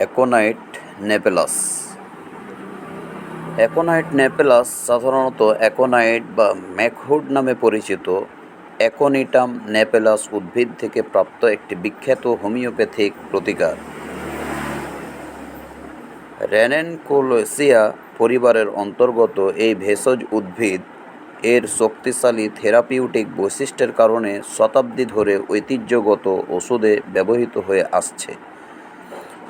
Aconite নেপেলাস। Aconite নেপেলাস সাধারণত aconite বা ম্যাকহুড নামে পরিচিত। অ্যাকোনিটাম নেপেলাস উদ্ভিদ থেকে প্রাপ্ত একটি বিখ্যাত হোমিওপ্যাথিক প্রতিকার। রেনেনকোলোসিয়া পরিবারের অন্তর্গত এই ভেষজ উদ্ভিদ এর শক্তিশালী থেরাপিউটিক বৈশিষ্ট্যের কারণে শতাব্দী ধরে ঐতিহ্যগত ওষুধে ব্যবহৃত হয়ে আসছে।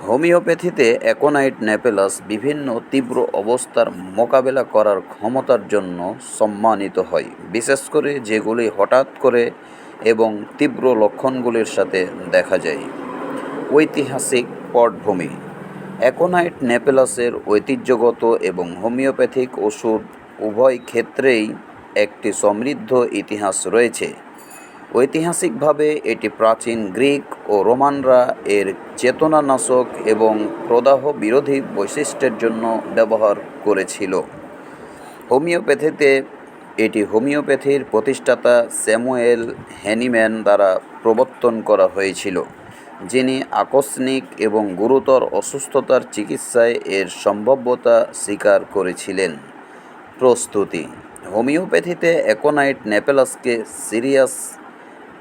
হোমিওপ্যাথিতে অ্যাকোনাইট নেপেলাস বিভিন্ন তীব্র অবস্থার মোকাবেলা করার ক্ষমতার জন্য সম্মানিত হয়, বিশেষ করে যেগুলি হঠাৎ করে এবং তীব্র লক্ষণগুলির সাথে দেখা যায়। ঐতিহাসিক পটভূমি, অ্যাকোনাইট নেপেলাসের ঐতিহ্যগত এবং হোমিওপ্যাথিক ওষুধ উভয় ক্ষেত্রেই একটি সমৃদ্ধ ইতিহাস রয়েছে। ঐতিহাসিকভাবে এটি প্রাচীন গ্রিক ও রোমানরা এর চেতনানাশক এবং প্রদাহ বিরোধী বৈশিষ্ট্যের জন্য ব্যবহার করেছিল। হোমিওপ্যাথিতে এটি হোমিওপ্যাথির প্রতিষ্ঠাতা স্যামুয়েল হ্যানিম্যান দ্বারা প্রবর্তন করা হয়েছিল, যিনি আকস্মিক এবং গুরুতর অসুস্থতার চিকিৎসায় এর সম্ভাব্যতা স্বীকার করেছিলেন। প্রস্তুতি, হোমিওপ্যাথিতে অ্যাকোনাইট নেপেলাসকে সিরিয়াস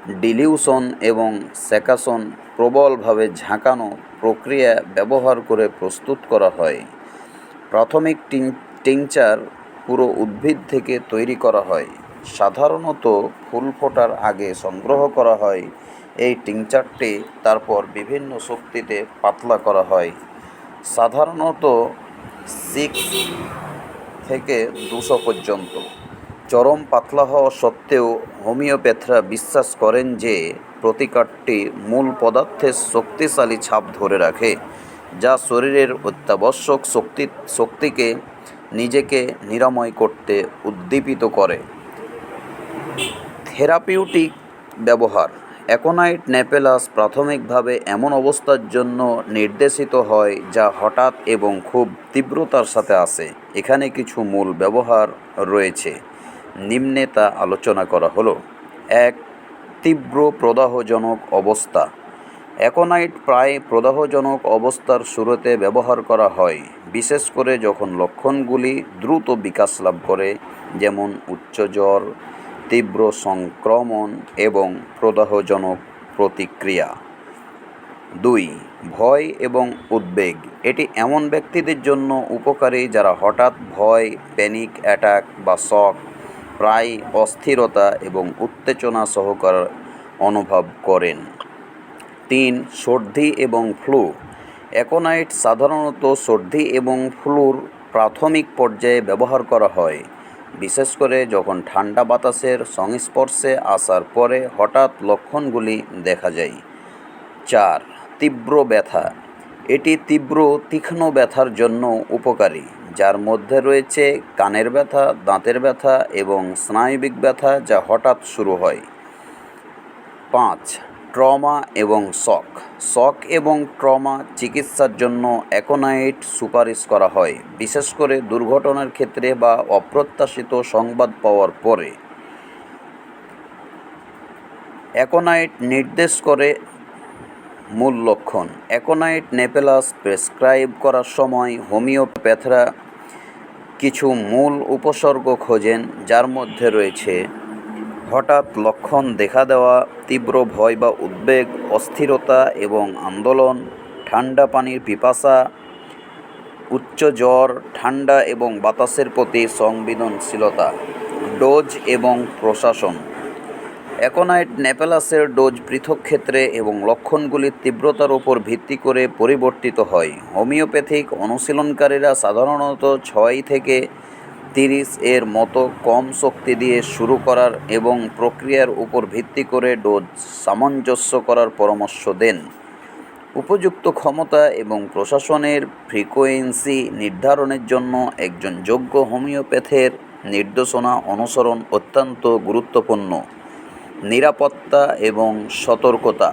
ডিলিউশন এবং সেকাশন প্রবলভাবে ঝাঁকানো প্রক্রিয়া ব্যবহার করে প্রস্তুত করা হয়। প্রাথমিক টিংচার পুরো উদ্ভিদ থেকে তৈরি করা হয়। সাধারণত ফুল ফোটার আগে সংগ্রহ করা হয়। এই টিংচারটি তারপর বিভিন্ন শক্তিতে পাতলা করা হয়। সাধারণত সিক্স থেকে দুশো পর্যন্ত। চরম পাতলা হওয়া সত্ত্বেও হোমিওপ্যাথরা বিশ্বাস করেন যে প্রতিকারটি মূল পদার্থের শক্তিশালী ছাপ ধরে রাখে, যা শরীরের অত্যাবশ্যক শক্তি, শক্তিকে নিজেকে নিরাময় করতে উদ্দীপিত করে। থেরাপিউটিক ব্যবহার, অ্যাকোনাইট নেপেলাস প্রাথমিকভাবে এমন অবস্থার জন্য নির্দেশিত হয় যা হঠাৎ এবং খুব তীব্রতার সাথে আসে। এখানে কিছু মূল ব্যবহার রয়েছে। নিম্নে তা আলোচনা করা হলো। এক, তীব্র প্রদাহজনক অবস্থা। অ্যাকোনাইট প্রায় প্রদাহজনক অবস্থার শুরুতে ব্যবহার করা হয়, বিশেষ করে যখন লক্ষণগুলি দ্রুত বিকাশ লাভ করে, যেমন উচ্চ জ্বর, তীব্র সংক্রমণ এবং প্রদাহজনক প্রতিক্রিয়া। দুই, ভয় এবং উদ্বেগ। এটি এমন ব্যক্তিদের জন্য উপকারী যারা হঠাৎ ভয়, প্যানিক অ্যাটাক বা শক প্রায় অস্থিরতা এবং উত্তেজনা সহকার অনুভব করেন। তিন, সর্দি এবং ফ্লু। অ্যাকোনাইট সাধারণত সর্দি এবং ফ্লুর প্রাথমিক পর্যায়ে ব্যবহার করা হয়। বিশেষ করে যখন ঠান্ডা বাতাসের সংস্পর্শে আসার পরে হঠাৎ লক্ষণগুলি দেখা যায়। চার, তীব্র ব্যথা। এটি তীব্র তীক্ষ্ণ ব্যথার জন্য উপকারী, যার মধ্যে রয়েছে কানের ব্যথা, দাঁতের ব্যথা এবং স্নায়বিক ব্যথা যা হঠাৎ শুরু হয়। পাঁচ, ট্রমা এবং শক। শক এবং ট্রমা চিকিৎসার জন্য অ্যাকোনাইট সুপারিশ করা হয়, বিশেষ করে দুর্ঘটনার ক্ষেত্রে বা অপ্রত্যাশিত সংবাদ পাওয়ার পরে। অ্যাকোনাইট নির্দেশ করে মূল লক্ষণ। অ্যাকোনাইট নেপেলাস প্রেসক্রাইব করার সময় হোমিওপ্যাথরা কিছু মূল উপসর্গ খোঁজেন, যার মধ্যে রয়েছে হঠাৎ লক্ষণ দেখা দেওয়া, তীব্র ভয় বা উদ্বেগ, অস্থিরতা এবং আন্দোলন, ঠান্ডা পানির পিপাসা, উচ্চ জ্বর, ঠান্ডা এবং বাতাসের প্রতি সংবেদনশীলতা, ডোজ এবং প্রশাসন। অ্যাকোনাইট নেপেলাসের ডোজ পৃথক ক্ষেত্রে এবং লক্ষণগুলির তীব্রতার উপর ভিত্তি করে পরিবর্তিত হয়। হোমিওপ্যাথিক অনুশীলনকারীরা সাধারণত ছয় থেকে তিরিশ এর মতো কম শক্তি দিয়ে শুরু করার এবং প্রক্রিয়ার উপর ভিত্তি করে ডোজ সামঞ্জস্য করার পরামর্শ দেন। উপযুক্ত ক্ষমতা এবং প্রশাসনের ফ্রিকোয়েন্সি নির্ধারণের জন্য একজন যোগ্য হোমিওপ্যাথের নির্দেশনা অনুসরণ অত্যন্ত গুরুত্বপূর্ণ। নিরাপত্তা এবং সতর্কতা।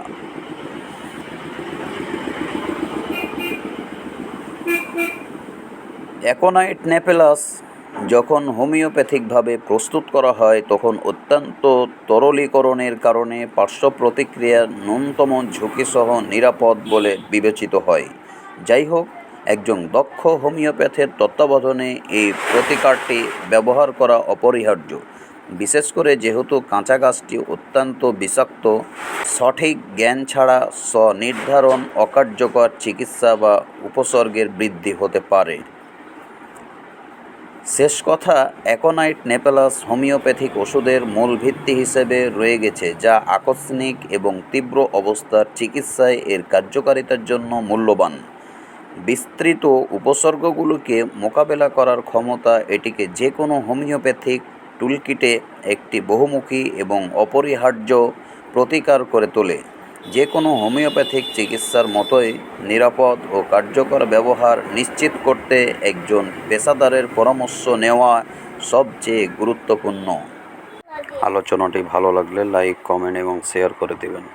অ্যাকোনাইট নেপেলাস যখন হোমিওপ্যাথিকভাবে প্রস্তুত করা হয়, তখন অত্যন্ত তরলীকরণের কারণে পার্শ্ব প্রতিক্রিয়ার ন্যূনতম ঝুঁকিসহ নিরাপদ বলে বিবেচিত হয়। যাই হোক, একজন দক্ষ হোমিওপ্যাথের তত্ত্বাবধানে এই প্রতিকারটি ব্যবহার করা অপরিহার্য। বিশেষ করে যেহেতু কাঁচা গাছটি অত্যন্ত বিষাক্ত, সঠিক জ্ঞান ছাড়া স্বনির্ধারণ অকার্যকর চিকিৎসা বা উপসর্গের বৃদ্ধি হতে পারে। শেষ কথা অ্যাকোনাইট নেপেলাস হোমিওপ্যাথিক ওষুধের মূল ভিত্তি হিসেবে রয়ে গেছে, যা আকস্মিক এবং তীব্র অবস্থার চিকিৎসায় এর কার্যকারিতার জন্য মূল্যবান। বিস্তৃত উপসর্গগুলোকে মোকাবেলা করার ক্ষমতা এটিকে যে কোনো হোমিওপ্যাথিক টুলকিটে একটি বহুমুখী এবং অপরিহার্য প্রতিকার করে তোলে। যে কোনো হোমিওপ্যাথিক চিকিৎসার মতোই নিরাপদ ও কার্যকর ব্যবহার নিশ্চিত করতে একজন পেশাদারের পরামর্শ নেওয়া সবচেয়ে গুরুত্বপূর্ণ। আলোচনাটি ভালো লাগলে লাইক, কমেন্ট এবং শেয়ার করে দেবেন।